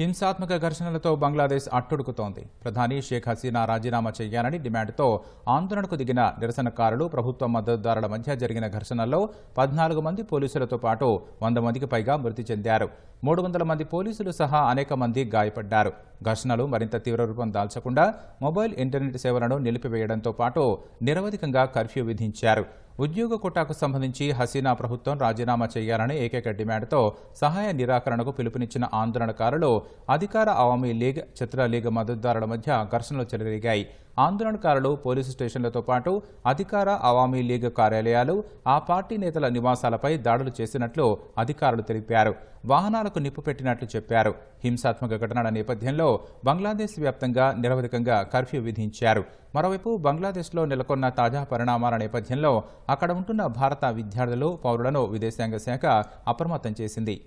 హింసాత్మక ఘర్షణలతో బంగ్లాదేశ్ అట్టుడుకుతోంది. ప్రధాని షేక్ హసీనా రాజీనామా చేయాలని డిమాండ్తో ఆందోళనకు దిగిన నిరసనకారులు ప్రభుత్వ మద్దతుదారుల మధ్య జరిగిన ఘర్షణల్లో పద్నాలుగు మంది పోలీసులతో పాటు వంద మందికి పైగా మృతి చెందారు. మూడు వందల మంది పోలీసులు సహా అనేక మంది గాయపడ్డారు. ఘర్షణలు మరింత తీవ్ర రూపం దాల్చకుండా మొబైల్ ఇంటర్నెట్ సేవలను నిలిపివేయడంతో పాటు నిరవధికంగా కర్ఫ్యూ విధించారు. ఉద్యోగ కోటాకు సంబంధించి హసీనా ప్రభుత్వం రాజీనామా చేయాలని ఏకైక డిమాండ్తో సహాయ నిరాకరణకు పిలుపునిచ్చిన ఆందోళనకారులు అధికార అవామీ లీగ్ చిత్ర లీగ్ మద్దతుదారుల మధ్య ఘర్షణలు చెలరేగాయి. ఆందోళనకారులు పోలీసు స్టేషన్లతో పాటు అధికార అవామీ లీగ్ కార్యాలయాలు ఆ పార్టీ నేతల నివాసాలపై దాడులు చేసినట్లు అధికారులు తెలిపారు. వాహనాలకు నిప్పు పెట్టినట్లు చెప్పారు. హింసాత్మక ఘటనల నేపథ్యంలో బంగ్లాదేశ్ వ్యాప్తంగా నిరవధికంగా కర్ఫ్యూ విధించారు. మరోవైపు బంగ్లాదేశ్లో నెలకొన్న తాజా పరిణామాల నేపథ్యంలో అక్కడ ఉంటున్న భారత విద్యార్థులు పౌరులను విదేశాంగ శాఖ అప్రమత్తం చేసింది.